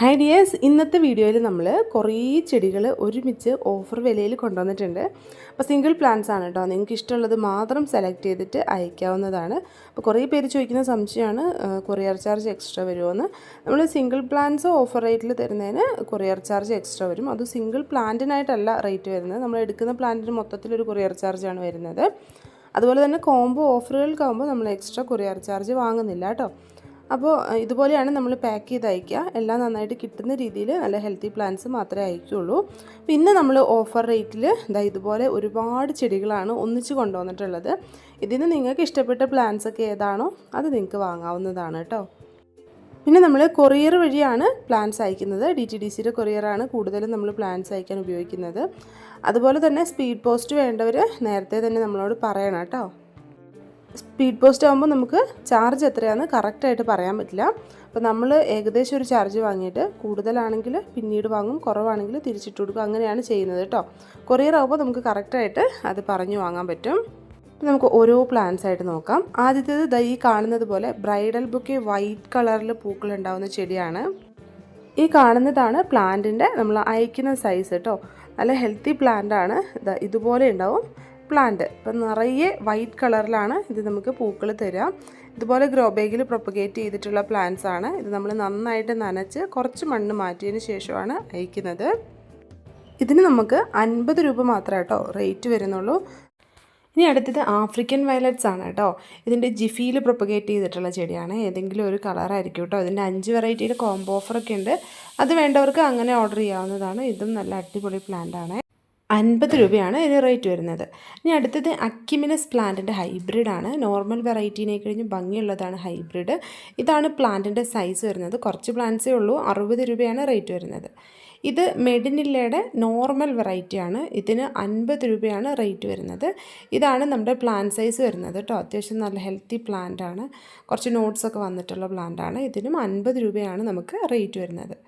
Hi dears ഇന്നത്തെ വീഡിയോയിൽ നമ്മൾ കുറേ ചെടികൾ ഒരുമിച്ച് ഓഫർ വിലയിൽ കൊണ്ടുവന്നിട്ടുണ്ട്. അപ്പോൾ സിംഗിൾ പ്ലാന്റ്സ് ആണ് കേട്ടോ നിങ്ങൾക്ക് ഇഷ്ടമുള്ളത് മാത്രം സെലക്ട് ചെയ്തിട്ട് അയക്കാവുന്നതാണ്. അപ്പോൾ കുറേ പേര് ചോദിക്കുന്ന സംശയമാണ് കൊറിയർ ചാർജ് എക്സ്ട്രാ വരുമോയെന്ന് നമ്മൾ സിംഗിൾ പ്ലാന്റ്സ് ഓഫർ റേറ്റിൽ തരുന്നതിന് കൊറിയർ ചാർജ് എക്സ്ട്രാ വരും. അത് സിംഗിൾ പ്ലാന്റിനായിട്ടല്ല റേറ്റ് വരുന്നത്. നമ്മൾ എടുക്കുന്ന പ്ലാന്റിന് മൊത്തത്തിലൊരു കൊറിയർ ചാർജാണ് വരുന്നത്. അതുപോലെ തന്നെ കോംബോ ഓഫറുകൾക്കാകുമ്പോൾ നമ്മൾ എക്സ്ട്രാ കൊറിയർ ചാർജ് വാങ്ങുന്നില്ല കേട്ടോ അപ്പോൾ ഇതുപോലെയാണ് നമ്മൾ പാക്ക് ചെയ്ത് അയക്കുക എല്ലാം നന്നായിട്ട് കിട്ടുന്ന രീതിയിൽ നല്ല ഹെൽത്തി പ്ലാന്റ്സ് മാത്രമേ അയക്കുകയുള്ളൂ പിന്നെ നമ്മൾ ഓഫർ റേറ്റിൽ ഇതാ ഇതുപോലെ ഒരുപാട് ചെടികളാണ് ഒന്നിച്ച് കൊണ്ടുവന്നിട്ടുള്ളത്. ഇതിന് നിങ്ങൾക്ക് ഇഷ്ടപ്പെട്ട പ്ലാന്റ്സ് ഒക്കെ ഏതാണോ അത് നിങ്ങൾക്ക് വാങ്ങാവുന്നതാണ് കേട്ടോ. പിന്നെ നമ്മൾ കൊറിയർ വഴിയാണ് പ്ലാന്റ്സ് അയക്കുന്നത്. ഡി ടി ഡി സിയുടെ കൊറിയറാണ് കൂടുതലും നമ്മൾ പ്ലാന്റ്സ് അയക്കാൻ ഉപയോഗിക്കുന്നത്. അതുപോലെ തന്നെ സ്പീഡ് പോസ്റ്റ് വേണ്ടവർ നേരത്തെ തന്നെ നമ്മളോട് പറയണം കേട്ടോ. സ്പീഡ് പോസ്റ്റ് ആകുമ്പോൾ നമുക്ക് ചാർജ് എത്രയാണെന്ന് കറക്റ്റായിട്ട് പറയാൻ പറ്റില്ല. അപ്പോൾ നമ്മൾ ഏകദേശം ഒരു ചാർജ് വാങ്ങിയിട്ട് കൂടുതലാണെങ്കിൽ പിന്നീട് വാങ്ങും കുറവാണെങ്കിൽ തിരിച്ചിട്ട് കൊടുക്കും. അങ്ങനെയാണ് ചെയ്യുന്നത് കേട്ടോ. കൊറിയർ ആകുമ്പോൾ നമുക്ക് കറക്റ്റായിട്ട് അത് പറഞ്ഞു വാങ്ങാൻ പറ്റും. അപ്പോൾ നമുക്ക് ഓരോ പ്ലാൻസ് ആയിട്ട് നോക്കാം. ആദ്യത്തേത് ദൈ കാണുന്നത് പോലെ ബ്രൈഡൽ ബുക്കെ വൈറ്റ് കളറിൽ പൂക്കൾ ഉണ്ടാകുന്ന ചെടിയാണ്. ഈ കാണുന്നതാണ് പ്ലാന്റിന്റെ നമ്മൾ അയക്കുന്ന സൈസ് കേട്ടോ. നല്ല ഹെൽത്തി പ്ലാന്റ് ആണ്. ഇതുപോലെ ഉണ്ടാവും. പ്ലാന്റ് അപ്പം നിറയെ വൈറ്റ് കളറിലാണ് ഇത് നമുക്ക് പൂക്കൾ തരാം. ഇതുപോലെ ഗ്രോ ബാഗിൽ പ്രൊപ്പഗേറ്റ് ചെയ്തിട്ടുള്ള പ്ലാന്റ്സ് ആണ്. ഇത് നമ്മൾ നന്നായിട്ട് നനച്ച് കുറച്ച് മണ്ണ് മാറ്റിയതിന് ശേഷമാണ് അയക്കുന്നത്. ഇതിന് നമുക്ക് അൻപത് രൂപ മാത്രമേ കേട്ടോ റേറ്റ് വരുന്നുള്ളൂ. ഇനി അടുത്തത് ആഫ്രിക്കൻ വയലറ്റ്സ് ആണ് കേട്ടോ. ഇതിന്റെ ജിഫിയിൽ പ്രൊപ്പഗേറ്റ് ചെയ്തിട്ടുള്ള ചെടിയാണ്. ഏതെങ്കിലും ഒരു കളറായിരിക്കും കേട്ടോ. ഇതിന്റെ അഞ്ച് വെറൈറ്റിയുടെ കോംബോ ഓഫറൊക്കെ ഉണ്ട്. അത് വേണ്ടവർക്ക് അങ്ങനെ ഓർഡർ ചെയ്യാവുന്നതാണ്. ഇതും നല്ല അടിപൊളി പ്ലാന്റ് ആണ്. അൻപത് രൂപയാണ് ഇതിന് റേറ്റ് വരുന്നത്. ഇനി അടുത്തത് അക്യുമിനസ് പ്ലാന്റിന്റെ ഹൈബ്രിഡാണ് നോർമൽ വെറൈറ്റീനെ കഴിഞ്ഞ് ഭംഗിയുള്ളതാണ് ഹൈബ്രിഡ് ഇതാണ് പ്ലാന്റിന്റെ സൈസ് വരുന്നത്. കുറച്ച് പ്ലാന്റ്സേ ഉള്ളൂ. അറുപത് രൂപയാണ് റേറ്റ് വരുന്നത്. ഇത് മെഡിനില്ലയുടെ നോർമൽ വെറൈറ്റിയാണ് ഇതിന് അൻപത് രൂപയാണ് റേറ്റ് വരുന്നത്. ഇതാണ് നമ്മുടെ പ്ലാന്റ് സൈസ് വരുന്നത് കേട്ടോ. അത്യാവശ്യം നല്ല ഹെൽത്തി പ്ലാന്റ് ആണ്. കുറച്ച് നോട്ട്സൊക്കെ വന്നിട്ടുള്ള പ്ലാന്റ് ആണ്. ഇതിനും അൻപത് രൂപയാണ് നമുക്ക് റേറ്റ് വരുന്നത്.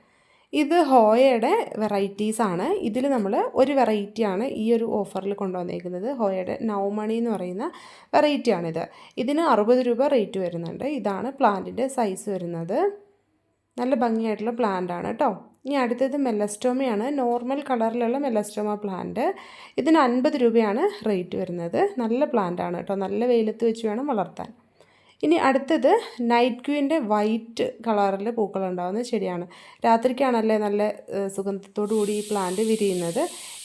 ഇത് ഹോയയുടെ വെറൈറ്റീസാണ്. ഇതിൽ നമ്മൾ ഒരു വെറൈറ്റിയാണ് ഈ ഒരു ഓഫറിൽ കൊണ്ടുവന്നേക്കുന്നത്. ഹോയയുടെ നൗമണി എന്ന് പറയുന്ന വെറൈറ്റിയാണിത്. ഇതിന് അറുപത് രൂപ റേറ്റ് വരുന്നുണ്ട്. ഇതാണ് പ്ലാന്റിന്റെ സൈസ് വരുന്നത്. നല്ല ഭംഗിയായിട്ടുള്ള പ്ലാന്റ് ആണ് കേട്ടോ. ഇനി അടുത്തത് മെല്ലസ്റ്റോമയാണ് നോർമൽ കളറിലുള്ള മെല്ലസ്റ്റോമ പ്ലാന്റ്. ഇതിന് അൻപത് രൂപയാണ് റേറ്റ് വരുന്നത്. നല്ല പ്ലാന്റ് ആണ് കേട്ടോ. നല്ല വെയിലത്ത് വെച്ച് വേണം വളർത്താൻ. ഇനി അടുത്തത് നൈറ്റ് ക്യൂവിന്റെ വൈറ്റ് കളറിൽ പൂക്കൾ ഉണ്ടാകുന്ന ചെടിയാണ് രാത്രിക്കാണല്ലേ നല്ല സുഗന്ധത്തോടു കൂടി ഈ പ്ലാന്റ് വിരിയുന്നത്.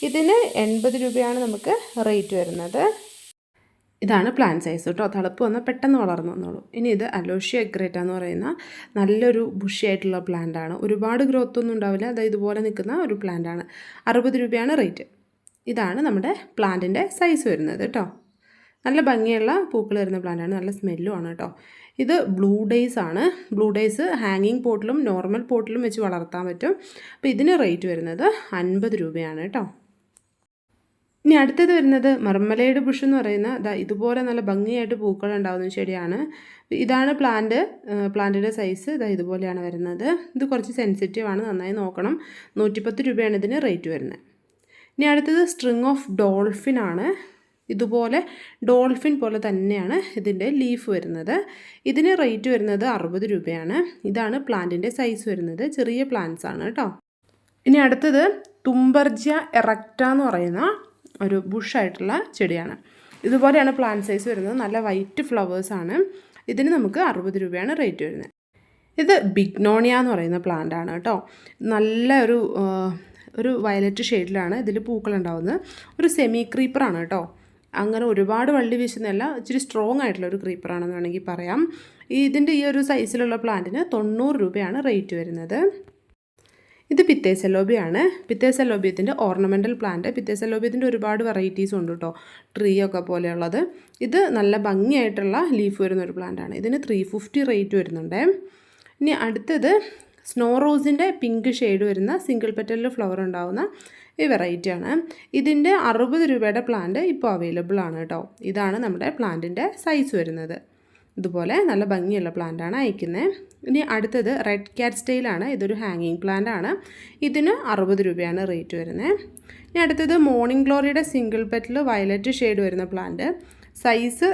ഇതിന് എൺപത് രൂപയാണ് നമുക്ക് റേറ്റ് വരുന്നത്. ഇതാണ് പ്ലാൻ സൈസ് കേട്ടോ തളപ്പ് വന്നാൽ പെട്ടെന്ന് വളർന്നു വന്നോളൂ. ഇനി ഇത് അലോഷ്യ എഗ്രേറ്റ എന്ന് പറയുന്ന നല്ലൊരു ബുഷിയായിട്ടുള്ള പ്ലാന്റ് ആണ്. ഒരുപാട് ഗ്രോത്ത് ഒന്നും ഉണ്ടാവില്ല. അതായത് ഇതുപോലെ നിൽക്കുന്ന ഒരു പ്ലാന്റാണ് അറുപത് രൂപയാണ് റേറ്റ് ഇതാണ് നമ്മുടെ പ്ലാന്റിന്റെ സൈസ് വരുന്നത് കേട്ടോ നല്ല ഭംഗിയുള്ള പൂക്കൾ വരുന്ന പ്ലാന്റാണ് നല്ല സ്മെല്ലും ആണ് കേട്ടോ ഇത് ബ്ലൂ ഡേയ്സ് ആണ്. ബ്ലൂ ഡേയ്സ് ഹാങ്ങിങ് പോട്ടിലും നോർമൽ പോട്ടിലും വെച്ച് വളർത്താൻ പറ്റും. അപ്പോൾ ഇതിന് റേറ്റ് വരുന്നത് അൻപത് രൂപയാണ് കേട്ടോ ഇനി അടുത്തത് വരുന്നത് മർമലയുടെ ബുഷ് എന്ന് പറയുന്ന ഇതാ ഇതുപോലെ നല്ല ഭംഗിയായിട്ട് പൂക്കൾ ഉണ്ടാകുന്ന ചെടിയാണ്. ഇതാണ് പ്ലാന്റ് പ്ലാന്റിന്റെ സൈസ് ഇതാ ഇതുപോലെയാണ് വരുന്നത്. ഇത് കുറച്ച് സെൻസിറ്റീവ് ആണ്. നന്നായി നോക്കണം. നൂറ്റിപ്പത്ത് രൂപയാണ് ഇതിന് റേറ്റ് വരുന്നത്. ഇനി അടുത്തത് സ്ട്രിങ് ഓഫ് ഡോൾഫിൻ ആണ്. ഇതുപോലെ ഡോൾഫിൻ പോലെ തന്നെയാണ് ഇതിന്റെ ലീഫ് വരുന്നത്. ഇതിന് റേറ്റ് വരുന്നത് അറുപത് രൂപയാണ്. ഇതാണ് പ്ലാന്റിന്റെ സൈസ് വരുന്നത്. ചെറിയ പ്ലാന്റ്സ് ആണ് കേട്ടോ. ഇനി അടുത്തത് തുമ്പർജ്യ എറക്റ്റ എന്ന് പറയുന്ന ഒരു ബുഷായിട്ടുള്ള ചെടിയാണ്. ഇതുപോലെയാണ് പ്ലാന്റ് സൈസ് വരുന്നത്. നല്ല വൈറ്റ് ഫ്ലവേഴ്സാണ് ഇതിന് നമുക്ക് അറുപത് രൂപയാണ് റേറ്റ് വരുന്നത്. ഇത് ബിഗ്നോണിയ എന്ന് പറയുന്ന പ്ലാന്റ് ആണ് കേട്ടോ. നല്ല ഒരു ഒരു വയലറ്റ് ഷെയ്ഡിലാണ് ഇതിൽ പൂക്കളുണ്ടാവുന്നത് ഒരു സെമി ക്രീപ്പറാണ് കേട്ടോ. അങ്ങനെ ഒരുപാട് വള്ളി വീശുന്നതല്ല ഇച്ചിരി സ്ട്രോങ് ആയിട്ടുള്ള ഒരു ക്രീപ്പറാണെന്ന് വേണമെങ്കിൽ പറയാം. ഇതിന്റെ ഈ ഒരു സൈസിലുള്ള പ്ലാന്റിന് തൊണ്ണൂറ് രൂപയാണ് റേറ്റ് വരുന്നത്. ഇത് പിത്തേസലോബിയാണ്. പിത്തേസലോബിയത്തിന്റെ ഓർണമെന്റൽ പ്ലാന്റ് പിത്തേസലോബിയത്തിന്റെ ഒരുപാട് വെറൈറ്റീസ് ഉണ്ട് കേട്ടോ ട്രീ ഒക്കെ പോലെയുള്ളത്. ഇത് നല്ല ഭംഗിയായിട്ടുള്ള ലീഫ് വരുന്ന ഒരു പ്ലാന്റാണ് ഇതിന് ത്രീ ഫിഫ്റ്റി റേറ്റ് വരുന്നുണ്ട്. ഇനി അടുത്തത് സ്നോ റോസിന്റെ പിങ്ക് ഷെയ്ഡ് വരുന്ന സിംഗിൾ പെറ്റലിൽ ഫ്ലവർ ഉണ്ടാകുന്ന ഈ വെറൈറ്റിയാണ് ഇതിന്റെ അറുപത് രൂപയുടെ പ്ലാന്റ് ഇപ്പോൾ അവൈലബിൾ ആണ് കേട്ടോ. ഇതാണ് നമ്മുടെ പ്ലാന്റിന്റെ സൈസ് വരുന്നത്. ഇതുപോലെ നല്ല ഭംഗിയുള്ള പ്ലാന്റാണ് അയക്കുന്നത് ഇനി അടുത്തത് റെഡ് ക്യാറ്റ് സ്റ്റൈലാണ് ഇതൊരു ഹാങ്ങിങ് പ്ലാന്റ് ആണ്. ഇതിന് അറുപത് രൂപയാണ് റേറ്റ് വരുന്നത് ഇനി അടുത്തത് മോർണിംഗ് ഗ്ലോറിയുടെ സിംഗിൾ പെറ്റിൽ വയലറ്റ് ഷെയ്ഡ് വരുന്ന പ്ലാന്റ് സൈസ്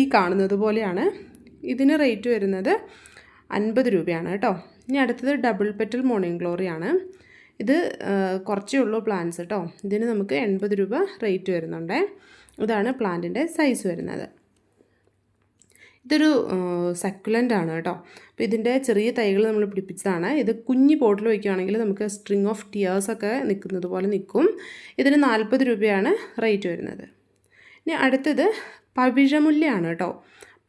ഈ കാണുന്നത് പോലെയാണ്. ഇതിന് റേറ്റ് വരുന്നത് അൻപത് രൂപയാണ് കേട്ടോ. ഇനി അടുത്തത് ഡബിൾ പെറ്റൽ മോർണിംഗ് ഗ്ലോറി ആണ്. ഇത് കുറച്ചേ ഉള്ളൂ പ്ലാന്റ്സ് കേട്ടോ ഇതിന് നമുക്ക് എൺപത് രൂപ റേറ്റ് വരുന്നുണ്ടേ. ഇതാണ് പ്ലാന്റിന്റെ സൈസ് വരുന്നത്. ഇതൊരു സക്കുലന്റ് ആണ് കേട്ടോ. അപ്പോൾ ഇതിന്റെ ചെറിയ തൈകൾ നമ്മൾ പിടിപ്പിച്ചതാണ്. ഇത് കുഞ്ഞ് പോട്ടിൽ വയ്ക്കുകയാണെങ്കിൽ നമുക്ക് സ്ട്രിങ് ഓഫ് ടിയേഴ്സ് ഒക്കെ നിൽക്കുന്നത് പോലെ നിൽക്കും. ഇതിന് നാൽപ്പത് രൂപയാണ് റേറ്റ് വരുന്നത്. ഇനി അടുത്തത് പവിഴമുല്ലയാണ് കേട്ടോ.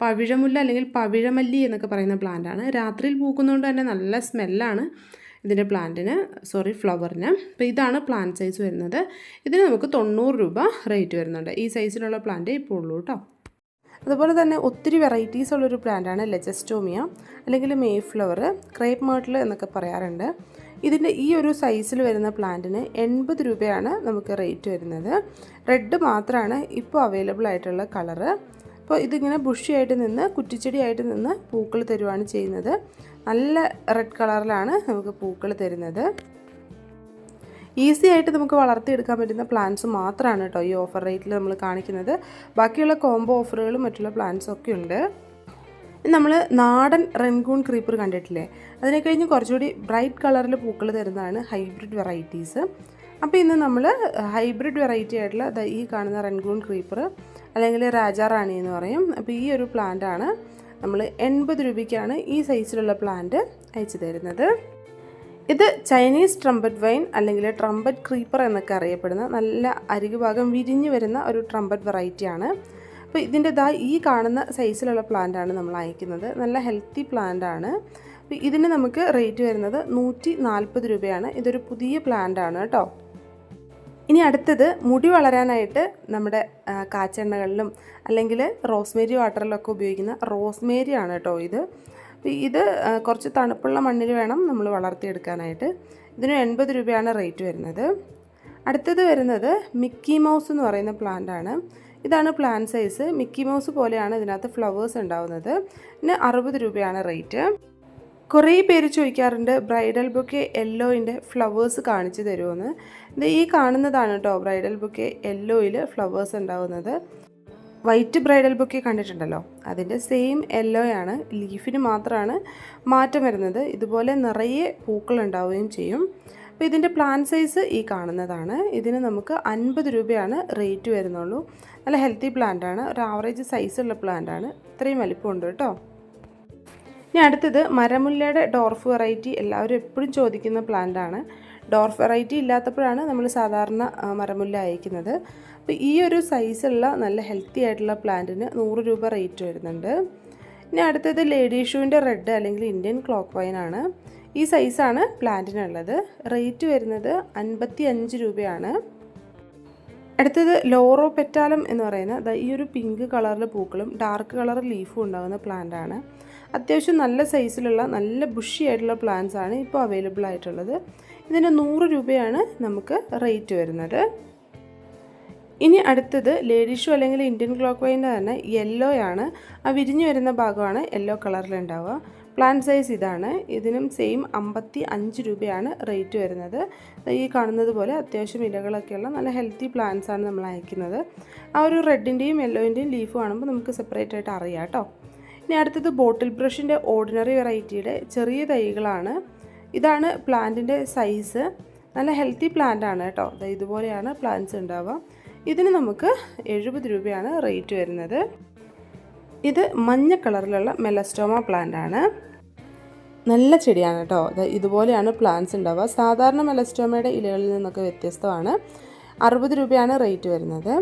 പവിഴമുല്ല അല്ലെങ്കിൽ പവിഴമല്ലി എന്നൊക്കെ പറയുന്ന പ്ലാന്റ് ആണ്. രാത്രിയിൽ പൂക്കുന്നതുകൊണ്ട് തന്നെ നല്ല സ്മെല്ലാണ് ഇതിന്റെ പ്ലാന്റിന് സോറി ഫ്ലവറിന്. അപ്പോൾ ഇതാണ് പ്ലാന്റ് സൈസ് വരുന്നത്. ഇതിന് നമുക്ക് തൊണ്ണൂറ് രൂപ റേറ്റ് വരുന്നുണ്ട്. ഈ സൈസിലുള്ള പ്ലാന്റ് ഇപ്പോൾ ഉള്ളൂ കേട്ടോ. അതുപോലെ തന്നെ ഒത്തിരി വെറൈറ്റീസ് ഉള്ളൊരു പ്ലാന്റാണ് ലെജസ്റ്റോമിയ അല്ലെങ്കിൽ മേ ഫ്ലവർ ക്രേപ്പ് മേർട്ടിൽ എന്നൊക്കെ പറയാറുണ്ട്. ഇതിന്റെ ഈ ഒരു സൈസിൽ വരുന്ന പ്ലാന്റിന് എൺപത് രൂപയാണ് നമുക്ക് റേറ്റ് വരുന്നത്. റെഡ് മാത്രമാണ് ഇപ്പോൾ അവൈലബിൾ ആയിട്ടുള്ള കളറ്. അപ്പോൾ ഇതിങ്ങനെ ബുഷിയായിട്ട് നിന്ന് കുറ്റിച്ചെടിയായിട്ട് നിന്ന് പൂക്കൾ തരുവാണ് ചെയ്യുന്നത്. നല്ല റെഡ് കളറിലാണ് നമുക്ക് പൂക്കൾ തരുന്നത്. ഈസി ആയിട്ട് നമുക്ക് വളർത്തിയെടുക്കാൻ പറ്റുന്ന പ്ലാന്റ്സ് മാത്രമാണ് കേട്ടോ ഈ ഓഫർ റേറ്റിൽ നമ്മൾ കാണിക്കുന്നത്. ബാക്കിയുള്ള കോംബോ ഓഫറുകളും മറ്റുള്ള പ്ലാന്റ്സും ഒക്കെ ഉണ്ട്. നമ്മൾ നാടൻ റെൻകൂൺ ക്രീപ്പർ കണ്ടിട്ടില്ലേ? അതിനെ കഴിഞ്ഞ് കുറച്ചുകൂടി ബ്രൈറ്റ് കളറിൽ പൂക്കൾ തരുന്നതാണ് ഹൈബ്രിഡ് വെറൈറ്റീസ് അപ്പോൾ ഇന്ന് നമ്മൾ ഹൈബ്രിഡ് വെറൈറ്റി ആയിട്ടുള്ള ഈ കാണുന്ന റെൻകൂൺ ക്രീപ്പർ അല്ലെങ്കിൽ രാജാറാണി എന്ന് പറയും. അപ്പോൾ ഈ ഒരു പ്ലാന്റ് ആണ്. നമ്മൾ എൺപത് രൂപയ്ക്കാണ് ഈ സൈസിലുള്ള പ്ലാന്റ് അയച്ചു തരുന്നത്. ഇത് ചൈനീസ് ട്രംപറ്റ് വൈൻ അല്ലെങ്കിൽ ട്രംപറ്റ് ക്രീപ്പർ എന്നൊക്കെ അറിയപ്പെടുന്ന നല്ല അരികുഭാഗം വിരിഞ്ഞു വരുന്ന ഒരു ട്രംപറ്റ് വെറൈറ്റിയാണ് അപ്പോൾ ഇതിന്റെ ദാ ഈ കാണുന്ന സൈസിലുള്ള പ്ലാന്റാണ് നമ്മൾ അയക്കുന്നത്. നല്ല ഹെൽത്തി പ്ലാന്റാണ് അപ്പോൾ ഇതിന് നമുക്ക് റേറ്റ് വരുന്നത് നൂറ്റി നാൽപ്പത് രൂപയാണ്. ഇതൊരു പുതിയ പ്ലാന്റാണ് കേട്ടോ. ഇനി അടുത്തത് മുടി വളരാനായിട്ട് നമ്മുടെ കാച്ചെണ്ണകളിലും അല്ലെങ്കിൽ റോസ്മേരി വാട്ടറിലൊക്കെ ഉപയോഗിക്കുന്ന റോസ്മേരി ആണ് കേട്ടോ ഇത്. ഇത് കുറച്ച് തണുപ്പുള്ള മണ്ണിൽ വേണം നമ്മൾ വളർത്തിയെടുക്കാനായിട്ട്. ഇതിന് എൺപത് രൂപയാണ് റേറ്റ് വരുന്നത്. അടുത്തത് വരുന്നത് മിക്കി മൗസ് എന്ന് പറയുന്ന പ്ലാന്റ് ആണ്. ഇതാണ് പ്ലാന്റ് സൈസ് മിക്കി മൗസ് പോലെയാണ് ഇതിനകത്ത് ഫ്ലവേഴ്സ് ഉണ്ടാവുന്നത്. ഇതിന് അറുപത് രൂപയാണ് റേറ്റ്. കുറേ പേര് ചോദിക്കാറുണ്ട് ബ്രൈഡൽ ബുക്കെ യെല്ലോയിന്റെ ഫ്ലവേഴ്സ് കാണിച്ചു തരുമെന്ന്. ഇത് ഈ കാണുന്നതാണ് കേട്ടോ ബ്രൈഡൽ ബുക്കെ യെല്ലോയിൽ ഫ്ലവേഴ്സ് ഉണ്ടാവുന്നത്. വൈറ്റ് ബ്രൈഡൽ ബുക്കെ കണ്ടിട്ടുണ്ടല്ലോ? അതിന്റെ സെയിം യെല്ലോയാണ് ലീഫിന് മാത്രമാണ് മാറ്റം വരുന്നത്. ഇതുപോലെ നിറയെ പൂക്കൾ ഉണ്ടാവുകയും ചെയ്യും. അപ്പോൾ ഇതിന്റെ പ്ലാൻ സൈസ് ഈ കാണുന്നതാണ്. ഇതിന് നമുക്ക് അൻപത് രൂപയാണ് റേറ്റ് വരുന്നുള്ളൂ. നല്ല ഹെൽത്തി പ്ലാന്റാണ് ഒരു ആവറേജ് സൈസുള്ള പ്ലാന്റാണ് ഇത്രയും വലിപ്പമുണ്ട് കേട്ടോ. ഇനി അടുത്തത് മരമുല്ലയുടെ ഡോർഫ് വെറൈറ്റി. എല്ലാവരും എപ്പോഴും ചോദിക്കുന്ന പ്ലാന്റാണ് ഡോർഫ് വെറൈറ്റി ഇല്ലാത്തപ്പോഴാണ് നമ്മൾ സാധാരണ മരമുല്ല അയക്കുന്നത്. അപ്പോൾ ഈ ഒരു സൈസുള്ള നല്ല ഹെൽത്തി ആയിട്ടുള്ള പ്ലാന്റിന് നൂറ് രൂപ റേറ്റ് വരുന്നുണ്ട്. ഇനി അടുത്തത് ലേഡി ഷൂവിന്റെ റെഡ് അല്ലെങ്കിൽ ഇന്ത്യൻ ക്ലോക്ക് വൈൻ ആണ്. ഈ സൈസാണ് പ്ലാന്റിനുള്ളത് റേറ്റ് വരുന്നത് അൻപത്തി അഞ്ച് രൂപയാണ്. അടുത്തത് ലോറോ പെറ്റാലം എന്ന് പറയുന്ന ഈ ഒരു പിങ്ക് കളറിൽ പൂക്കളും ഡാർക്ക് കളർ ലീഫും ഉണ്ടാകുന്ന പ്ലാന്റ് ആണ്. അത്യാവശ്യം നല്ല സൈസിലുള്ള നല്ല ബുഷി ആയിട്ടുള്ള പ്ലാന്റ്സ് ആണ് ഇപ്പോൾ അവൈലബിൾ ആയിട്ടുള്ളത്. ഇതിന് നൂറ് രൂപയാണ് നമുക്ക് റേറ്റ് വരുന്നത്. ഇനി അടുത്തത് ലേഡീഷു അല്ലെങ്കിൽ ഇന്ത്യൻ ക്ലോക്ക് വൈന്റെ തന്നെ യെല്ലോ ആണ്. ആ വിരിഞ്ഞു വരുന്ന ഭാഗമാണ് യെല്ലോ കളറിൽ ഉണ്ടാവുക. പ്ലാന്റ് സൈസ് ഇതാണ്. ഇതിനും സെയിം അമ്പത്തി അഞ്ച് രൂപയാണ് റേറ്റ് വരുന്നത്. ഈ കാണുന്നത് പോലെ അത്യാവശ്യം ഇലകളൊക്കെയുള്ള നല്ല ഹെൽത്തി പ്ലാന്റ്സ് ആണ് നമ്മൾ അയക്കുന്നത്. ആ ഒരു റെഡിന്റെയും യെല്ലോയിന്റെയും ലീഫ് കാണുമ്പോൾ നമുക്ക് സെപ്പറേറ്റ് ആയിട്ട് അറിയാം കേട്ടോ. ഇനി അടുത്തത് ബോട്ടിൽ ബ്രഷിന്റെ ഓർഡിനറി വെറൈറ്റിയുടെ ചെറിയ തൈകളാണ്. ഇതാണ് പ്ലാന്റിന്റെ സൈസ്. നല്ല ഹെൽത്തി പ്ലാന്റ് ആണ് കേട്ടോ. ഇതുപോലെയാണ് പ്ലാന്റ്സ് ഉണ്ടാവുക. ഇതിന് നമുക്ക് എഴുപത് രൂപയാണ് റേറ്റ് വരുന്നത്. ഇത് മഞ്ഞ കളറിലുള്ള മെലസ്റ്റോമ പ്ലാന്റ് ആണ്. നല്ല ചെടിയാണ് കേട്ടോ. ഇതുപോലെയാണ് പ്ലാന്റ്സ് ഉണ്ടാവുക. സാധാരണ മെലസ്റ്റോമയുടെ ഇലകളിൽ നിന്നൊക്കെ വ്യത്യസ്തമാണ്. അറുപത് രൂപയാണ് റേറ്റ് വരുന്നത്.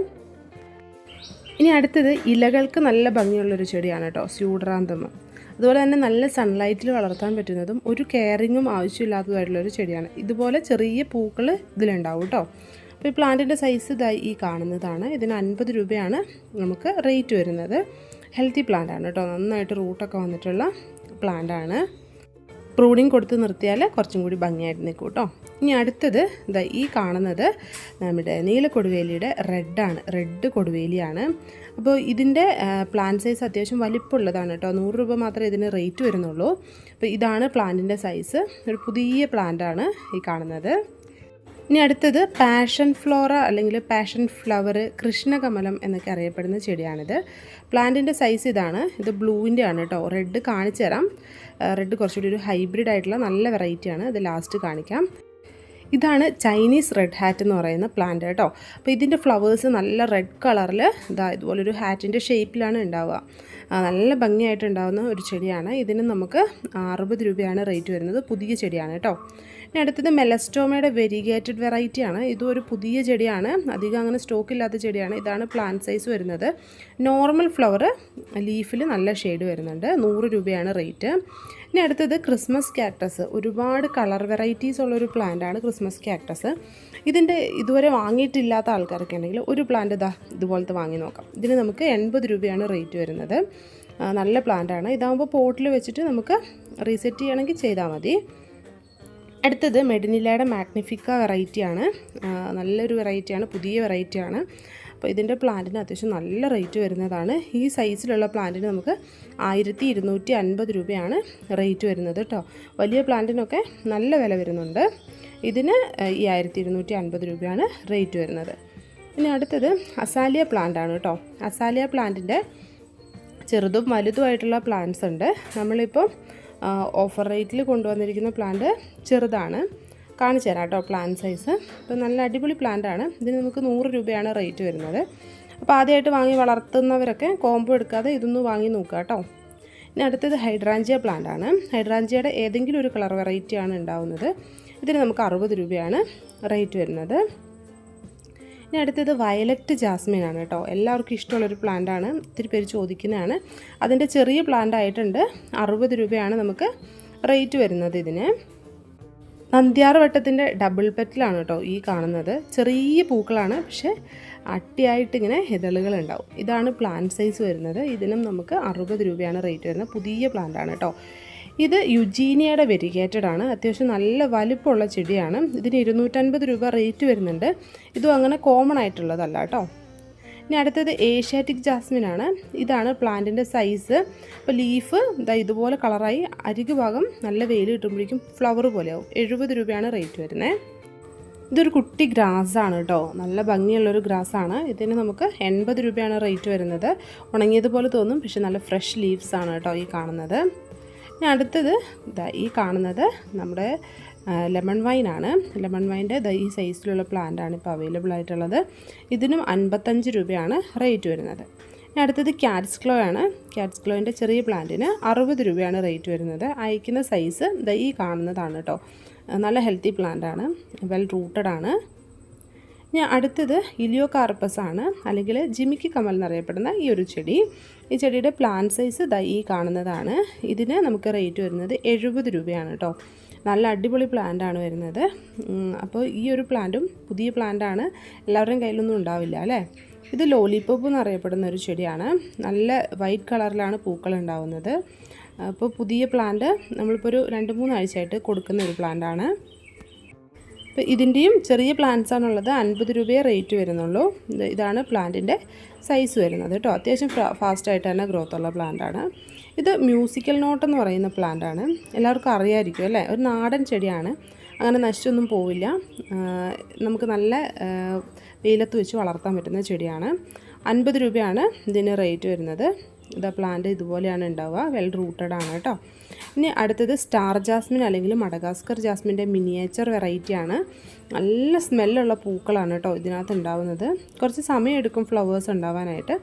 ഇനി അടുത്തത് ഇലകൾക്ക് നല്ല ഭംഗിയുള്ളൊരു ചെടിയാണ് കേട്ടോ. സ്യൂഡറാന്തം അതുപോലെ തന്നെ നല്ല സൺലൈറ്റിൽ വളർത്താൻ പറ്റുന്നതും ഒരു കെയറിങ്ങും ആവശ്യമില്ലാത്തതുമായിട്ടുള്ളൊരു ചെടിയാണ്. ഇതുപോലെ ചെറിയ പൂക്കൾ ഇതിലുണ്ടാവും കേട്ടോ അപ്പോൾ ഈ പ്ലാന്റിന്റെ സൈസ് ഇതായി ഈ കാണുന്നതാണ്. ഇതിന് അൻപത് രൂപയാണ് നമുക്ക് റേറ്റ് വരുന്നത്. ഹെൽത്തി പ്ലാന്റ് ആണ് കേട്ടോ നന്നായിട്ട് റൂട്ടൊക്കെ വന്നിട്ടുള്ള പ്ലാന്റ് ആണ്. പ്രൂണിങ് കൊടുത്ത് നിർത്തിയാൽ കുറച്ചും കൂടി ഭംഗിയായിട്ട് നിൽക്കും കേട്ടോ. ഇനി അടുത്തത് ഇതാ ഈ കാണുന്നത് നമ്മുടെ നീല കൊടുവേലിയുടെ റെഡാണ് റെഡ് കൊടുവേലിയാണ്. അപ്പോൾ ഇതിന്റെ പ്ലാൻ സൈസ് അത്യാവശ്യം വലിപ്പമുള്ളതാണ് കേട്ടോ. നൂറ് രൂപ മാത്രമേ ഇതിന് റേറ്റ് വരുന്നുള്ളൂ. അപ്പോൾ ഇതാണ് പ്ലാന്റിന്റെ സൈസ് ഒരു പുതിയ പ്ലാന്റാണ് ഈ കാണുന്നത്. ഇനി അടുത്തത് പാഷൻ ഫ്ലോറ അല്ലെങ്കിൽ പാഷൻ ഫ്ലവർ കൃഷ്ണകമലം എന്നൊക്കെ അറിയപ്പെടുന്ന ചെടിയാണിത്. പ്ലാന്റിന്റെ സൈസ് ഇതാണ്. ഇത് ബ്ലൂവിന്റെ ആണ് കേട്ടോ. റെഡ് കാണിച്ചു തരാം. റെഡ് കുറച്ചുകൂടി ഒരു ഹൈബ്രിഡ് ആയിട്ടുള്ള നല്ല വെറൈറ്റിയാണ് ഇത് ലാസ്റ്റ് കാണിക്കാം. ഇതാണ് ചൈനീസ് റെഡ് ഹാറ്റ് എന്ന് പറയുന്ന പ്ലാന്റ് കേട്ടോ. അപ്പോൾ ഇതിന്റെ ഫ്ലവേഴ്സ് നല്ല റെഡ് കളറിൽ ഇതാ ഇതുപോലൊരു ഹാറ്റിന്റെ ഷേപ്പിലാണ് ഉണ്ടാവുക. നല്ല ഭംഗിയായിട്ട് ഉണ്ടാകുന്ന ഒരു ചെടിയാണ്. ഇതിന് നമുക്ക് അറുപത് രൂപയാണ് റേറ്റ് വരുന്നത്. പുതിയ ചെടിയാണ് കേട്ടോ. ഇനി അടുത്തത് മെലസ്റ്റോമയുടെ വെരിഗേറ്റഡ് വെറൈറ്റിയാണ്. ഇതും ഒരു പുതിയ ചെടിയാണ്. അധികം അങ്ങനെ സ്റ്റോക്ക് ഇല്ലാത്ത ചെടിയാണ്. ഇതാണ് പ്ലാന്റ് സൈസ് വരുന്നത്. നോർമൽ ഫ്ലവർ ലീഫിൽ നല്ല ഷെയ്ഡ് വരുന്നുണ്ട്. നൂറ് രൂപയാണ് റേറ്റ് ഇനി അടുത്തത് ക്രിസ്മസ് ക്യാക്ടസ് ഒരുപാട് കളർ വെറൈറ്റീസ് ഉള്ളൊരു പ്ലാന്റാണ് ക്രിസ്മസ് ക്യാക്ടസ് ഇതിന്റെ ഇതുവരെ വാങ്ങിയിട്ടില്ലാത്ത ആൾക്കാരൊക്കെ ഉണ്ടെങ്കിൽ ഒരു പ്ലാന്റ് ഇതാ ഇതുപോലത്തെ വാങ്ങി നോക്കാം. ഇതിന് നമുക്ക് എൺപത് രൂപയാണ് റേറ്റ് വരുന്നത്. നല്ല പ്ലാന്റാണ് ഇതാകുമ്പോൾ പോട്ടിൽ വെച്ചിട്ട് നമുക്ക് റീസെറ്റ് ചെയ്യണമെങ്കിൽ ചെയ്താൽ മതി. അടുത്തത് മെഡിനിലയുടെ മാഗ്നിഫിക്ക വെറൈറ്റിയാണ്. നല്ലൊരു വെറൈറ്റിയാണ് പുതിയ വെറൈറ്റിയാണ്. അപ്പോൾ ഇതിന്റെ പ്ലാന്റിന് അത്യാവശ്യം നല്ല റേറ്റ് വരുന്നതാണ്. ഈ സൈസിലുള്ള പ്ലാന്റിന് നമുക്ക് ആയിരത്തി ഇരുന്നൂറ്റി അൻപത് രൂപയാണ് റേറ്റ് വരുന്നത് കേട്ടോ. വലിയ പ്ലാന്റിനൊക്കെ നല്ല വില വരുന്നുണ്ട്. ഇതിന് ഈ ആയിരത്തി ഇരുന്നൂറ്റി അൻപത് രൂപയാണ് റേറ്റ് വരുന്നത്. ഇനി അടുത്തത് അസാലിയ പ്ലാന്റ് ആണ് കേട്ടോ. അസാലിയ പ്ലാന്റിന്റെ ചെറുതും വലുതുമായിട്ടുള്ള പ്ലാന്റ്സ് ഉണ്ട്. നമ്മളിപ്പോൾ ഓഫർ റേറ്റിൽ കൊണ്ടുവന്നിരിക്കുന്ന പ്ലാന്റ് ചെറുതാണ്. കാണിച്ചു തരാം കേട്ടോ പ്ലാന്റ് സൈസ് അപ്പോൾ നല്ല അടിപൊളി പ്ലാന്റ് ആണ്. ഇതിന് നമുക്ക് നൂറ് രൂപയാണ് റേറ്റ് വരുന്നത്. അപ്പോൾ ആദ്യമായിട്ട് വാങ്ങി വളർത്തുന്നവരൊക്കെ കോംബോ എടുക്കാതെ ഇതൊന്ന് വാങ്ങി നോക്കുക കേട്ടോ ഇനി അടുത്തത് ഹൈഡ്രാഞ്ചിയ പ്ലാന്റ് ആണ്. ഹൈഡ്രാഞ്ചിയയുടെ ഏതെങ്കിലും ഒരു കളർ വെറൈറ്റിയാണ് ഉണ്ടാവുന്നത്. ഇതിന് നമുക്ക് അറുപത് രൂപയാണ് റേറ്റ് വരുന്നത്. ഇനി അടുത്തത് വയലറ്റ് ജാസ്മിൻ ആണ് കേട്ടോ. എല്ലാവർക്കും ഇഷ്ടമുള്ളൊരു പ്ലാന്റ് ആണ്. ഒത്തിരി പേര് ചോദിക്കുന്നതാണ്. അതിന്റെ ചെറിയ പ്ലാന്റ് ആയിട്ടുണ്ട്. അറുപത് രൂപയാണ് നമുക്ക് റേറ്റ് വരുന്നത് ഇതിന്. നന്ദ്യാർ വട്ടത്തിന്റെ ഡബിൾ പെറ്റിലാണ് കേട്ടോ ഈ കാണുന്നത്. ചെറിയ പൂക്കളാണ് പക്ഷേ അട്ടിയായിട്ട് ഇങ്ങനെ ഉണ്ടാവും. ഇതാണ് പ്ലാന്റ് സൈസ് വരുന്നത്. ഇതിനും നമുക്ക് അറുപത് രൂപയാണ് റേറ്റ് വരുന്നത്. പുതിയ പ്ലാന്റ് ആണ് കേട്ടോ. ഇത് യുജീനിയയുടെ വെരിഗേറ്റഡ് ആണ് അത്യാവശ്യം നല്ല വലിപ്പമുള്ള ചെടിയാണ്. ഇതിന് ഇരുന്നൂറ്റൻപത് രൂപ റേറ്റ് വരുന്നുണ്ട്. ഇതും അങ്ങനെ കോമൺ ആയിട്ടുള്ളതല്ല കേട്ടോ. ഇനി അടുത്തത് ഏഷ്യാറ്റിക് ജാസ്മിൻ ആണ് ഇതാണ് പ്ലാന്റിന്റെ സൈസ് അപ്പോൾ ലീഫ് ഇതാ ഇതുപോലെ കളറായി അരികു ഭാഗം നല്ല വെയിൽ കിട്ടുമ്പോഴേക്കും ഫ്ലവർ പോലെയാവും. എഴുപത് രൂപയാണ് റേറ്റ് വരുന്നത് ഇതൊരു കുട്ടി ഗ്രാസ് ആണ് കേട്ടോ. നല്ല ഭംഗിയുള്ളൊരു ഗ്രാസ് ആണ്. ഇതിന് നമുക്ക് എൺപത് രൂപയാണ് റേറ്റ് വരുന്നത്. ഉണങ്ങിയതുപോലെ തോന്നും പക്ഷെ നല്ല ഫ്രഷ് ലീവ്സ് ആണ് കേട്ടോ ഈ കാണുന്നത്. ഇനി അടുത്തത് ഇതാ ഈ കാണുന്നത് നമ്മുടെ ലെമൺ വൈനാണ് ലെമൺ വൈന്റെ ഈ സൈസിലുള്ള പ്ലാന്റ് ആണ് ഇപ്പോൾ അവൈലബിൾ ആയിട്ടുള്ളത്. ഇതിനും അൻപത്തഞ്ച് രൂപയാണ് റേറ്റ് വരുന്നത്. ഇനി അടുത്തത് ക്യാറ്റ്സ് ക്ലോ ആണ്. ക്യാറ്റ്സ് ക്ലോയിന്റെ ചെറിയ പ്ലാന്റിന് അറുപത് രൂപയാണ് റേറ്റ് വരുന്നത്. അയക്കുന്ന സൈസ് ഈ കാണുന്നതാണ് കേട്ടോ നല്ല ഹെൽത്തി പ്ലാന്റ് ആണ്. വെൽ റൂട്ടഡ് ആണ്. ഇനി അടുത്തത് ഇലിയോ കാർപ്പസ് ആണ് അല്ലെങ്കിൽ ജിമിക്കി കമൽ എന്നറിയപ്പെടുന്ന ഈ ഒരു ചെടി. ഈ ചെടിയുടെ പ്ലാന്റ് സൈസ് ദൈ കാണുന്നതാണ്. ഇതിന് നമുക്ക് റേറ്റ് വരുന്നത് എഴുപത് രൂപയാണ് കേട്ടോ നല്ല അടിപൊളി പ്ലാന്റാണ് വരുന്നത്. അപ്പോൾ ഈ ഒരു പ്ലാന്റും പുതിയ പ്ലാന്റാണ് എല്ലാവരുടെയും കയ്യിലൊന്നും ഉണ്ടാവില്ല അല്ലേ? ഇത് ലോലിപ്പോപ്പ് എന്നറിയപ്പെടുന്ന ഒരു ചെടിയാണ്. നല്ല വൈറ്റ് കളറിലാണ് പൂക്കൾ ഉണ്ടാവുന്നത്. അപ്പോൾ പുതിയ പ്ലാന്റ് നമ്മളിപ്പോൾ ഒരു രണ്ട് മൂന്നാഴ്ചയായിട്ട് കൊടുക്കുന്ന ഒരു പ്ലാന്റാണ് അപ്പോൾ ഇതിന്റെയും ചെറിയ പ്ലാന്റ്സ് ആണുള്ളത്. അൻപത് രൂപയെ റേറ്റ് വരുന്നുള്ളൂ. ഇതാണ് പ്ലാന്റിന്റെ സൈസ് വരുന്നത് കേട്ടോ. അത്യാവശ്യം ഫാസ്റ്റ് ആയിട്ട് തന്നെ ഗ്രോത്ത് ഉള്ള പ്ലാന്റ് ആണ്. ഇത് മ്യൂസിക്കൽ നോട്ട് എന്ന് പറയുന്ന പ്ലാന്റ് ആണ്. എല്ലാവർക്കും അറിയാമായിരിക്കും അല്ലേ? ഒരു നാടൻ ചെടിയാണ്. അങ്ങനെ നശിച്ചൊന്നും പോവില്ല. നമുക്ക് നല്ല വെയിലത്ത് വെച്ച് വളർത്താൻ പറ്റുന്ന ചെടിയാണ്. അൻപത് രൂപയാണ് ഇതിന് റേറ്റ് വരുന്നത്. ഇതാ പ്ലാന്റ് ഇതുപോലെയാണ് ഉണ്ടാവുക. വെൽ റൂട്ടഡ് ആണ് കേട്ടോ. ഇനി അടുത്തത് സ്റ്റാർ ജാസ്മിൻ അല്ലെങ്കിൽ മഡഗാസ്കർ ജാസ്മിന്റെ മിനിയേച്ചർ വെറൈറ്റിയാണ് നല്ല സ്മെല്ലുള്ള പൂക്കളാണ് കേട്ടോ ഇതിനകത്ത് ഉണ്ടാവുന്നത്. കുറച്ച് സമയം എടുക്കും ഫ്ലവേഴ്സ് ഉണ്ടാവാനായിട്ട്.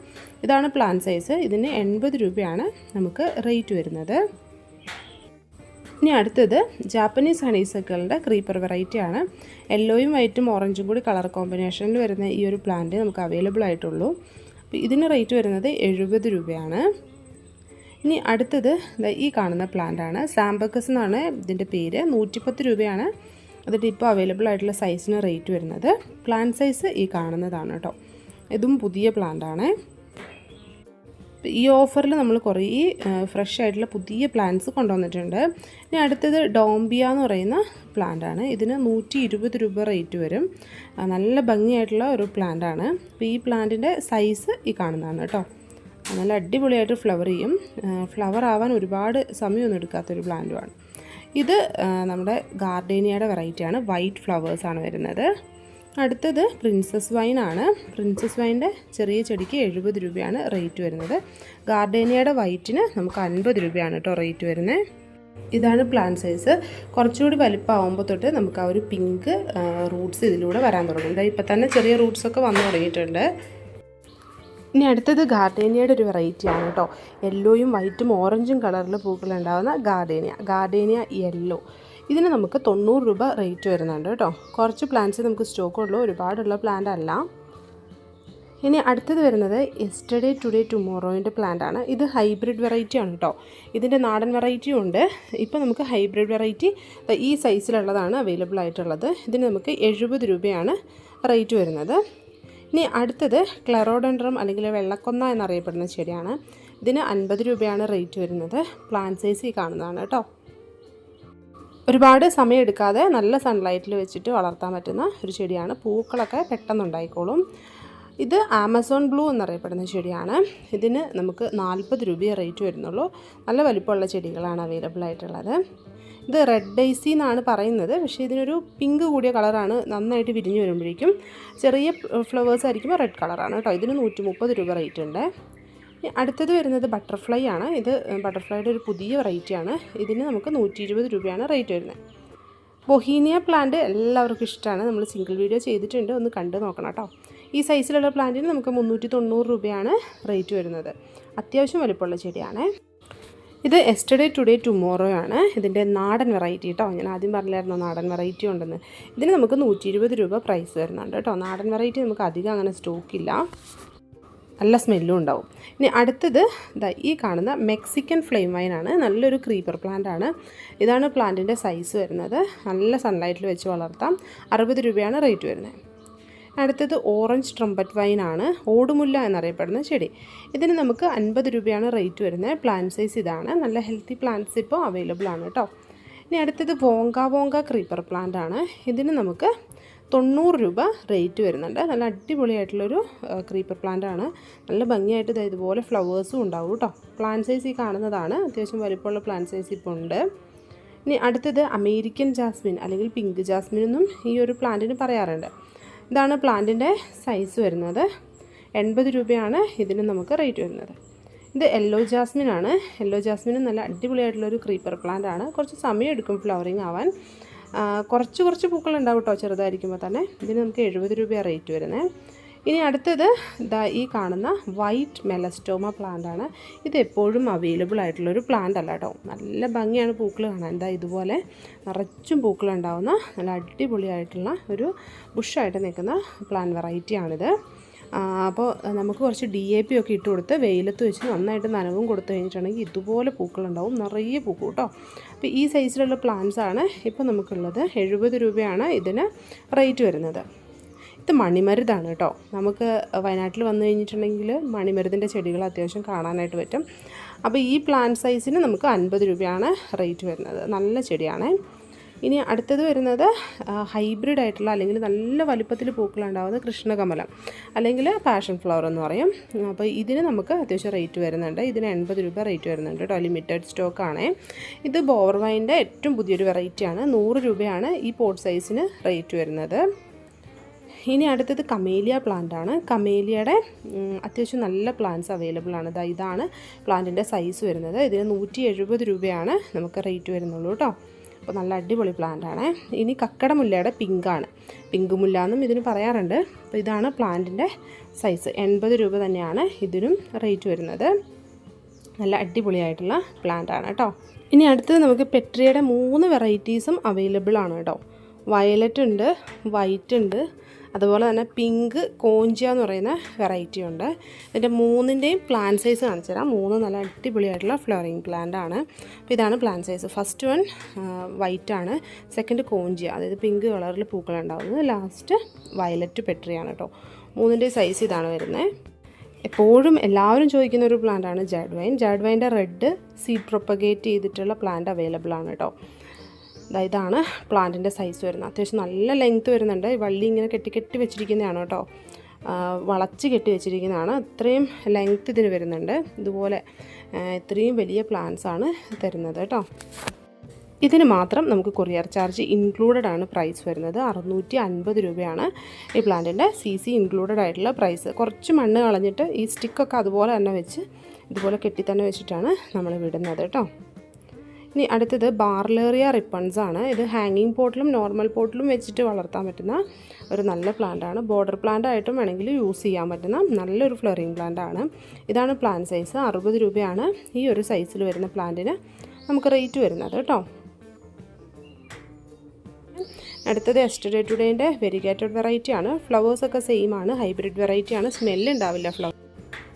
ഇതാണ് പ്ലാൻ സൈസ് ഇതിന് എൺപത് രൂപയാണ് നമുക്ക് റേറ്റ് വരുന്നത്. ഇനി അടുത്തത് ജാപ്പനീസ് ഹണീസക്കളുടെ ക്രീപ്പർ വെറൈറ്റി ആണ്. യെല്ലോയും വൈറ്റും ഓറഞ്ചും കൂടി കളർ കോമ്പിനേഷനിൽ വരുന്ന ഈ ഒരു പ്ലാന്റ് നമുക്ക് അവൈലബിൾ ആയിട്ടുള്ളൂ. ഇതിന് റേറ്റ് വരുന്നത് എഴുപത് രൂപയാണ്. ഇനി അടുത്തത് ഈ കാണുന്ന പ്ലാന്റ് ആണ്. സാമ്പക്കസ് എന്നാണ് ഇതിന്റെ പേര്. നൂറ്റിപ്പത്ത് രൂപയാണ് അതിന്റെ ഇപ്പോൾ അവൈലബിൾ ആയിട്ടുള്ള സൈസിന് റേറ്റ് വരുന്നത്. പ്ലാന്റ് സൈസ് ഈ കാണുന്നതാണ് കേട്ടോ. ഇതും പുതിയ പ്ലാന്റ് ആണ്. ഈ ഓഫറിൽ നമ്മൾ കുറേ ഫ്രഷ് ആയിട്ടുള്ള പുതിയ പ്ലാന്റ്സ് കൊണ്ടുവന്നിട്ടുണ്ട്. ഇനി അടുത്തത് ഡോംബിയ എന്ന് പറയുന്ന പ്ലാന്റ് ആണ്. ഇതിന് നൂറ്റി ഇരുപത് രൂപ റേറ്റ് വരും. നല്ല ഭംഗിയായിട്ടുള്ള ഒരു പ്ലാന്റ് ആണ്. അപ്പോൾ ഈ പ്ലാന്റിന്റെ സൈസ് ഈ കാണുന്നതാണ് കേട്ടോ. നല്ല അടിപൊളിയായിട്ട് ഫ്ലവർ ചെയ്യും. ഫ്ലവർ ആവാൻ ഒരുപാട് സമയമൊന്നും എടുക്കാത്തൊരു പ്ലാന്റുമാണ് ഇത് നമ്മുടെ ഗാർഡേനിയയുടെ വെറൈറ്റിയാണ് വൈറ്റ് ഫ്ലവേഴ്സാണ് വരുന്നത്. അടുത്തത് പ്രിൻസസ് വൈനാണ്. പ്രിൻസസ് വൈന്റെ ചെറിയ ചെടിക്ക് എഴുപത് രൂപയാണ് റേറ്റ് വരുന്നത്. ഗാർഡേനിയയുടെ വൈറ്റിന് നമുക്ക് അൻപത് രൂപയാണ് കേട്ടോ റേറ്റ് വരുന്നത്. ഇതാണ് പ്ലാന്റ് സൈസ്. കുറച്ചുകൂടി വലിപ്പമാകുമ്പോൾ തൊട്ട് നമുക്ക് ആ ഒരു പിങ്ക് റൂട്ട്സ് ഇതിലൂടെ വരാൻ തുടങ്ങും. ഇപ്പം തന്നെ ചെറിയ റൂട്ട്സൊക്കെ വന്നു തുടങ്ങിയിട്ടുണ്ട്. ഇനി അടുത്തത് ഗാർഡേനിയയുടെ ഒരു വെറൈറ്റി ആണ് കേട്ടോ. യെല്ലോയും വൈറ്റും ഓറഞ്ചും കളറിൽ പൂക്കളുണ്ടാകുന്ന ഗാർഡേനിയ. ഗാർഡേനിയ യെല്ലോ ഇതിന് നമുക്ക് തൊണ്ണൂറ് രൂപ റേറ്റ് വരുന്നുണ്ട് കേട്ടോ. കുറച്ച് പ്ലാന്റ്സ് നമുക്ക് സ്റ്റോക്ക് ഉള്ളൂ. ഒരുപാടുള്ള പ്ലാന്റ് അല്ല. ഇനി അടുത്തത് വരുന്നത് എസ്റ്റർഡേ ടുഡേ ടുമോറോയിന്റെ പ്ലാന്റ് ആണ്. ഇത് ഹൈബ്രിഡ് വെറൈറ്റി ആണ് കേട്ടോ. ഇതിന്റെ നാടൻ വെറൈറ്റിയും ഉണ്ട്. ഇപ്പോൾ നമുക്ക് ഹൈബ്രിഡ് വെറൈറ്റി ഈ സൈസിലുള്ളതാണ് അവൈലബിൾ ആയിട്ടുള്ളത്. ഇതിന് നമുക്ക് എഴുപത് രൂപയാണ് റേറ്റ് വരുന്നത്. ഇനി അടുത്തത് ക്ലറോഡൻഡ്രം അല്ലെങ്കിൽ വെള്ളക്കൊന്ന എന്നറിയപ്പെടുന്ന ചെടിയാണ്. ഇതിന് അൻപത് രൂപയാണ് റേറ്റ് വരുന്നത്. പ്ലാന്റ് സൈസ് ഈ കാണുന്നതാണ് കേട്ടോ. ഒരുപാട് സമയം എടുക്കാതെ നല്ല സൺലൈറ്റിൽ വെച്ചിട്ട് വളർത്താൻ പറ്റുന്ന ഒരു ചെടിയാണ്. പൂക്കളൊക്കെ പെട്ടെന്നുണ്ടായിക്കോളും. ഇത് ആമസോൺ ബ്ലൂ എന്നറിയപ്പെടുന്ന ചെടിയാണ്. ഇതിന് നമുക്ക് നാൽപ്പത് രൂപയെ റേറ്റ് വരുന്നുള്ളൂ. നല്ല വലിപ്പമുള്ള ചെടികളാണ് അവൈലബിൾ ആയിട്ടുള്ളത്. ഇത് റെഡ് ഡൈസി എന്നാണ് പറയുന്നത്. പക്ഷേ ഇതിനൊരു പിങ്ക് കൂടിയ കളറാണ് നന്നായിട്ട് വിരിഞ്ഞു വരുമ്പോഴേക്കും. ചെറിയ ഫ്ലവേഴ്സ് ആയിരിക്കുമ്പോൾ റെഡ് കളറാണ് കേട്ടോ. ഇതിന് നൂറ്റി രൂപ റേറ്റ് ഉണ്ട്. അടുത്തത് വരുന്നത് ബട്ടർഫ്ലൈ ആണ്. ഇത് ബട്ടർഫ്ലൈയുടെ ഒരു പുതിയ വെറൈറ്റിയാണ് ഇതിന് നമുക്ക് നൂറ്റി ഇരുപത് രൂപയാണ് റേറ്റ് വരുന്നത്. ബൊഹീനിയ പ്ലാന്റ് എല്ലാവർക്കും ഇഷ്ടമാണ്. നമ്മൾ സിംഗിൾ വീഡിയോ ചെയ്തിട്ടുണ്ട്. ഒന്ന് കണ്ടു നോക്കണം കേട്ടോ. ഈ സൈസിലുള്ള പ്ലാന്റിന് നമുക്ക് മുന്നൂറ്റി തൊണ്ണൂറ് രൂപയാണ് റേറ്റ് വരുന്നത്. അത്യാവശ്യം വലിപ്പമുള്ള ചെടിയാണ്. ഇത് എസ്റ്റർഡേ ടുഡേ ടുമോറോ ആണ്. ഇതിന്റെ നാടൻ വെറൈറ്റി കേട്ടോ ഞാൻ ആദ്യം പറഞ്ഞായിരുന്നു നാടൻ വെറൈറ്റി ഉണ്ടെന്ന്. ഇതിന് നമുക്ക് നൂറ്റി രൂപ പ്രൈസ് വരുന്നുണ്ട് കേട്ടോ. നാടൻ വെറൈറ്റി നമുക്ക് അധികം അങ്ങനെ സ്റ്റോക്കില്ല നല്ല സ്മെല്ലും ഉണ്ടാവും. ഇനി അടുത്തത് ഈ കാണുന്ന മെക്സിക്കൻ ഫ്ലെയിം വൈനാണ് നല്ലൊരു ക്രീപ്പർ പ്ലാന്റ് ആണ്. ഇതാണ് പ്ലാന്റിന്റെ സൈസ് വരുന്നത്. നല്ല സൺലൈറ്റിൽ വെച്ച് വളർത്താം. അറുപത് രൂപയാണ് റേറ്റ് വരുന്നത്. അടുത്തത് ഓറഞ്ച് ട്രംപറ്റ് വൈനാണ് ഓടുമുല്ല എന്നറിയപ്പെടുന്ന ചെടി. ഇതിന് നമുക്ക് അൻപത് രൂപയാണ് റേറ്റ് വരുന്നത്. പ്ലാന്റ് സൈസ് ഇതാണ്. നല്ല ഹെൽത്തി പ്ലാന്റ്സ് ഇപ്പോൾ അവൈലബിൾ ആണ് കേട്ടോ. ഇനി അടുത്തത് വോങ്ക വോങ്ക ക്രീപ്പർ പ്ലാന്റ് ആണ്. ഇതിന് നമുക്ക് തൊണ്ണൂറ് രൂപ റേറ്റ് വരുന്നുണ്ട്. നല്ല അടിപൊളിയായിട്ടുള്ളൊരു ക്രീപ്പർ പ്ലാന്റ് ആണ്. നല്ല ഭംഗിയായിട്ട് ഇതാ ഇതുപോലെ ഫ്ലവേഴ്സും ഉണ്ടാവും കേട്ടോ പ്ലാന്റ് സൈസ് ഈ കാണുന്നതാണ്. അത്യാവശ്യം വലിപ്പമുള്ള പ്ലാന്റ് സൈസ് ഇപ്പോൾ ഉണ്ട്. ഇനി അടുത്തത് അമേരിക്കൻ ജാസ്മിൻ അല്ലെങ്കിൽ പിങ്ക് ജാസ്മിൻ എന്നും ഈ ഒരു പ്ലാന്റിന് പറയാറുണ്ട്. ഇതാണ് പ്ലാന്റിന്റെ സൈസ് വരുന്നത്. എൺപത് രൂപയാണ് ഇതിന് നമുക്ക് റേറ്റ് വരുന്നത്. ഇത് യെല്ലോ ജാസ്മിൻ ആണ്. യെല്ലോ ജാസ്മിൻ നല്ല അടിപൊളിയായിട്ടുള്ളൊരു ക്രീപ്പർ പ്ലാന്റ് ആണ്. കുറച്ച് സമയം എടുക്കും ഫ്ലവറിങ് ആവാൻ. കുറച്ച് കുറച്ച് പൂക്കൾ ഉണ്ടാവും കേട്ടോ ചെറുതായിരിക്കുമ്പോൾ തന്നെ. ഇതിന് നമുക്ക് എഴുപത് രൂപയാണ് റേറ്റ് വരുന്നത് ഇനി അടുത്തത് ഇതാ ഈ കാണുന്ന വൈറ്റ് മെലസ്റ്റോമ പ്ലാന്റ് ആണ്. ഇത് എപ്പോഴും അവൈലബിൾ ആയിട്ടുള്ള ഒരു പ്ലാന്റ് അല്ല കേട്ടോ. നല്ല ഭംഗിയാണ് പൂക്കൾ കാണാൻ. എന്താ ഇതുപോലെ നിറച്ചും പൂക്കൾ ഉണ്ടാവുന്ന നല്ല അടിപൊളിയായിട്ടുള്ള ഒരു ബുഷായിട്ട് നിൽക്കുന്ന പ്ലാന്റ് വെറൈറ്റിയാണിത് അപ്പോൾ നമുക്ക് കുറച്ച് ഡി എ പി ഒക്കെ ഇട്ട് കൊടുത്ത് വെയിലത്ത് വെച്ച് നന്നായിട്ട് നനവും കൊടുത്തു കഴിഞ്ഞിട്ടുണ്ടെങ്കിൽ ഇതുപോലെ പൂക്കളുണ്ടാവും. നിറയെ പൂക്കും കേട്ടോ. അപ്പോൾ ഈ സൈസിലുള്ള പ്ലാന്റ്സ് ആണ് ഇപ്പോൾ നമുക്കുള്ളത്. എഴുപത് രൂപയാണ് ഇതിന് റേറ്റ് വരുന്നത്. ഇത് മണിമരുതാണ് കേട്ടോ. നമുക്ക് വയനാട്ടിൽ വന്നു കഴിഞ്ഞിട്ടുണ്ടെങ്കിൽ മണിമരുതിന്റെ ചെടികൾ അത്യാവശ്യം കാണാനായിട്ട് പറ്റും. അപ്പോൾ ഈ പ്ലാന്റ് സൈസിന് നമുക്ക് അൻപത് രൂപയാണ് റേറ്റ് വരുന്നത്. നല്ല ചെടിയാണ്. ഇനി അടുത്തത് വരുന്നത് ഹൈബ്രിഡ് ആയിട്ടുള്ള അല്ലെങ്കിൽ നല്ല വലുപ്പത്തിൽ പൂക്കളുണ്ടാവുന്ന കൃഷ്ണകമലം അല്ലെങ്കിൽ പാഷൻ ഫ്ലവർ എന്ന് പറയും. അപ്പോൾ ഇതിന് നമുക്ക് അത്യാവശ്യം റേറ്റ് വരുന്നുണ്ട്. ഇതിന് എൺപത് രൂപ റേറ്റ് വരുന്നുണ്ട് കേട്ടോ. ലിമിറ്റഡ് സ്റ്റോക്ക് സ്റ്റോക്കാണ് ഇത് ബോർവൈന്റെ ഏറ്റവും പുതിയൊരു വെറൈറ്റിയാണ് നൂറ് രൂപയാണ് ഈ പോട്ട് സൈസിന് റേറ്റ് വരുന്നത്. ഇനി അടുത്തത് കമേലിയ പ്ലാന്റ് ആണ്. കമേലിയയുടെ അത്യാവശ്യം നല്ല പ്ലാന്റ്സ് അവൈലബിൾ ആണ്. ഇതാണ് പ്ലാന്റിന്റെ സൈസ് വരുന്നത്. ഇതിന് നൂറ്റി രൂപയാണ് നമുക്ക് റേറ്റ് വരുന്നുള്ളൂ കേട്ടോ. അപ്പോൾ നല്ല അടിപൊളി പ്ലാന്റ് ആണ്. ഇനി കക്കടമുല്ലയുടെ പിങ്കാണ്. പിങ്ക് മുല്ല എന്നും ഇതിന് പറയാറുണ്ട്. അപ്പോൾ ഇതാണ് പ്ലാന്റിന്റെ സൈസ് എൺപത് രൂപ തന്നെയാണ് ഇതിനും റേറ്റ് വരുന്നത്. നല്ല അടിപൊളിയായിട്ടുള്ള പ്ലാന്റ് ആണ് കേട്ടോ. ഇനി അടുത്തത് നമുക്ക് പെട്രിയയുടെ മൂന്ന് വെറൈറ്റീസും അവൈലബിൾ ആണ് കേട്ടോ. വയലറ്റ് ഉണ്ട് വൈറ്റ് ഉണ്ട് അതുപോലെ തന്നെ പിങ്ക് കോഞ്ചിയ എന്ന് പറയുന്ന വെറൈറ്റി ഉണ്ട്. ഇതിന്റെ മൂന്നിന്റെയും പ്ലാൻ സൈസ് കാണിച്ചു തരാം മൂന്ന് നല്ല അടിപൊളിയായിട്ടുള്ള ഫ്ലവറിങ് പ്ലാന്റ് ആണ്. അപ്പോൾ ഇതാണ് plant size first one white ആണ്. സെക്കൻഡ് കോഞ്ചിയ. അതായത് പിങ്ക് കളറിൽ പൂക്കളുണ്ടാവുന്നത് ലാസ്റ്റ് വയലറ്റ് പെട്രിയാണ് കേട്ടോ മൂന്നിന്റെ സൈസ് ഇതാണ് വരുന്നത്. എപ്പോഴും എല്ലാവരും ചോദിക്കുന്ന ഒരു പ്ലാന്റ് ആണ് ജാഡ് വൈൻ ജാഡ് വൈന്റെ റെഡ് സീഡ് പ്രൊപ്പഗേറ്റ് ചെയ്തിട്ടുള്ള പ്ലാന്റ് അവൈലബിൾ ആണ് കേട്ടോ ഇതാണ് പ്ലാന്റിന്റെ സൈസ് വരുന്നത്. അത്യാവശ്യം നല്ല ലെങ്ത് വരുന്നുണ്ട്. വള്ളി ഇങ്ങനെ കെട്ടി കെട്ടി വെച്ചിരിക്കുന്നതാണ് കേട്ടോ. വളച്ച് കെട്ടി വെച്ചിരിക്കുന്നതാണ്. ഇത്രയും ലെങ്ത് ഇതിന് വരുന്നുണ്ട്. ഇതുപോലെ ഇത്രയും വലിയ പ്ലാന്റ്സ് ആണ് തരുന്നത് കേട്ടോ. ഇതിന് മാത്രം നമുക്ക് കൊറിയർ ചാർജ് ഇൻക്ലൂഡഡ് ആണ് പ്രൈസ് വരുന്നത്. അറുന്നൂറ്റി അൻപത് രൂപയാണ് ഈ പ്ലാന്റിന്റെ സി സി ഇൻക്ലൂഡഡ് ആയിട്ടുള്ള പ്രൈസ് കുറച്ച് മണ്ണ് കളഞ്ഞിട്ട് ഈ സ്റ്റിക്കൊക്കെ അതുപോലെ തന്നെ വെച്ച് ഇതുപോലെ കെട്ടി തന്നെ വെച്ചിട്ടാണ് നമ്മൾ വിടുന്നത് കേട്ടോ. ഇനി അടുത്തത് ബാർലേറിയ റിപ്പൺസ് ആണ്. ഇത് ഹാങ്ങിങ് പോട്ടിലും നോർമൽ പോട്ടിലും വെച്ചിട്ട് വളർത്താൻ പറ്റുന്ന ഒരു നല്ല പ്ലാന്റ് ആണ്. ബോർഡർ പ്ലാന്റ് ആയിട്ടും വേണമെങ്കിൽ യൂസ് ചെയ്യാൻ പറ്റുന്ന നല്ലൊരു ഫ്ലറിങ് പ്ലാന്റ് ആണ്. ഇതാണ് പ്ലാന്റ് സൈസ് അറുപത് രൂപയാണ് ഈ ഒരു സൈസിൽ വരുന്ന പ്ലാന്റിന് നമുക്ക് റേറ്റ് വരുന്നത് കേട്ടോ അടുത്തത് എസ്റ്റഡേ ടുഡേന്റെ വെരിഗേറ്റഡ് വെറൈറ്റി ആണ്. ഫ്ലവേഴ്സൊക്കെ സെയിം ആണ്. ഹൈബ്രിഡ് വെറൈറ്റി ആണ്. സ്മെല്ല് ഉണ്ടാവില്ല ഫ്ലവർ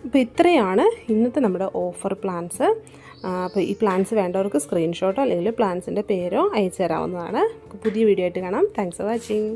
അപ്പോൾ ഇത്രയാണ് ഇന്നത്തെ നമ്മുടെ ഓഫർ പ്ലാൻസ് അപ്പോൾ ഈ പ്ലാൻസ് വേണ്ടവർക്ക് സ്ക്രീൻഷോട്ടോ അല്ലെങ്കിൽ പ്ലാൻസിന്റെ പേരോ അയച്ചു തരാവുന്നതാണ് പുതിയ വീഡിയോ ആയിട്ട് കാണാം. Thanks for watching